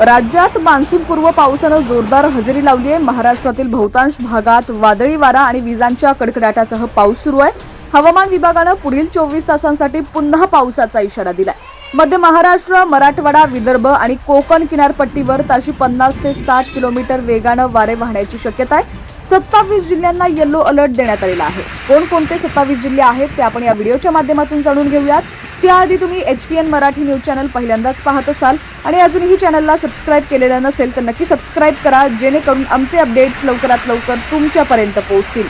राज्यात मान्सूनपूर्व पावसानं जोरदार हजेरी लावली आहे. महाराष्ट्रातील बहुतांश भागात वादळी वारा आणि विजांच्या कडकडाटासह पाऊस सुरू आहे. हवामान विभागानं पुढील चोवीस तासांसाठी पुन्हा पावसाचा इशारा दिलाय. मध्य महाराष्ट्र मराठवाडा विदर्भ आणि कोकण किनारपट्टीवर ताशी पन्नास ते साठ किलोमीटर वेगानं वारे वाहण्याची शक्यता आहे. सत्तावीस जिल्ह्यांना येलो अलर्ट देण्यात आलेला आहे. कोणकोणते सत्तावीस जिल्हे आहेत ते आपण या व्हिडिओच्या माध्यमातून जाणून घेऊयात. त्याआधी तुम्ही H P N Marathi news channel पहिल्यांदाच पाहत असाल आणि अजूनही चॅनलला सबस्क्राईब केलेलं नसेल तर नक्की सबस्क्राईब करा जेणेकरून आमचे अपडेट्स लवकरात लवकर तुमच्यापर्यंत पोहोचतील.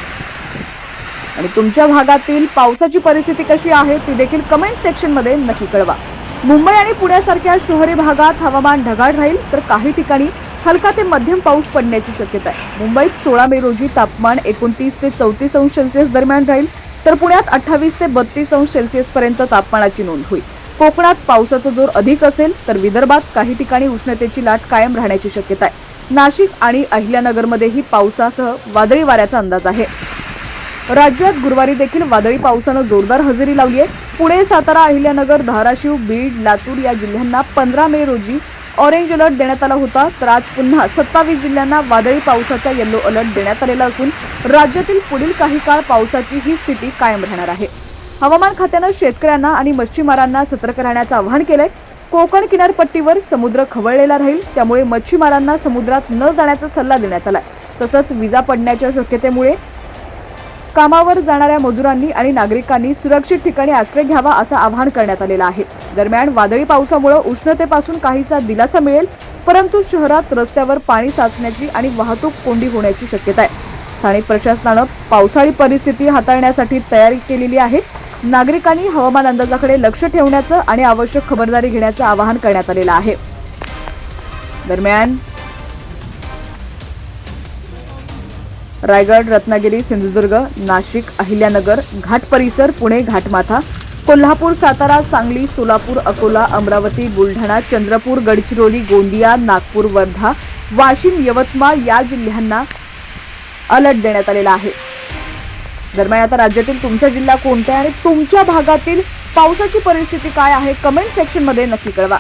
आणि तुमच्या भागातील पावसाची परिस्थिती कशी आहे ती देखील कमेंट सेक्शनमध्ये नक्की कळवा. मुंबई आणि पुण्यासारख्या शहरी भागात हवामान ढगाळ राहील तर काही ठिकाणी हलका ते मध्यम पाऊस पडण्याची शक्यता आहे. मुंबईत सोळा मे रोजी तापमान एकोणतीस ते चौतीस अंश सेल्सिअस दरम्यान राहील. तर पुण्यात अठ्ठावीस ते बत्तीस अंश सेल्सिअस पर्यंत तापमानाची नोंद होईल. कोकणात पावसाचा जोर अधिक असेल तर विदर्भात काही ठिकाणी उष्णतेची लाट कायम राहण्याची शक्यता आहे. नाशिक आणि अहिल्यानगरमध्येही पावसासह वादळी वाऱ्याचा अंदाज आहे. राज्यात गुरुवारी देखील वादळी पावसानं जोरदार हजेरी लावली आहे. पुणे सातारा अहिल्यानगर धाराशिव बीड लातूर या जिल्ह्यांना पंधरा मे रोजी ऑरेंज अलर्ट देण्यात आला होता. तर आज पुन्हा सत्तावीस जिल्ह्यांना वादळी पावसाचा येलो अलर्ट देण्यात आलेला असून राज्यातील पुढील काही काळ पावसाची ही स्थिती कायम राहणार आहे. हवामान खात्यानं शेतकऱ्यांना आणि मच्छीमारांना सतर्क राहण्याचं आवाहन केलंय. कोकण किनारपट्टीवर समुद्र खवळलेला राहील त्यामुळे मच्छीमारांना समुद्रात न जाण्याचा सल्ला देण्यात आलाय. तसंच विजा पडण्याच्या शक्यतेमुळे कामावर जाणाऱ्या मजुरांनी आणि नागरिकांनी सुरक्षित ठिकाणी आश्रय घ्यावा असं आवाहन करण्यात आलेलं आहे. दरम्यान वादळी पावसामुळे उष्णतेपासून काहीसा दिलासा मिळेल परंतु शहरात रस्त्यावर पाणी साचण्याची आणि वाहतूक कोंडी होण्याची शक्यता आहे. स्थानिक प्रशासनानं पावसाळी परिस्थिती हाताळण्यासाठी तयारी केलेली आहे. नागरिकांनी हवामान अंदाजाकडे लक्ष ठेवण्याचं आणि आवश्यक खबरदारी घेण्याचं आवाहन करण्यात आलेलं आहे. दरम्यान रायगड रत्नागिरी सिंधुदुर्ग नाशिक अहिल्यानगर घाट परिसर पुणे घाटमाथा कोल्हापूर सातारा सांगली सोलापूर अकोला अमरावती बुलढाणा चंद्रपूर गडचिरोली गोंदिया नागपूर वर्धा वाशिम यवतमाळ या जिल्ह्यांना अलर्ट देण्यात आलेला आहे. दरम्यान आता राज्यातील तुमचा जिल्हा कोणता आहे आणि तुमच्या भागातील पावसाची परिस्थिती काय आहे? कमेंट सेक्शनमध्ये नक्की कळवा.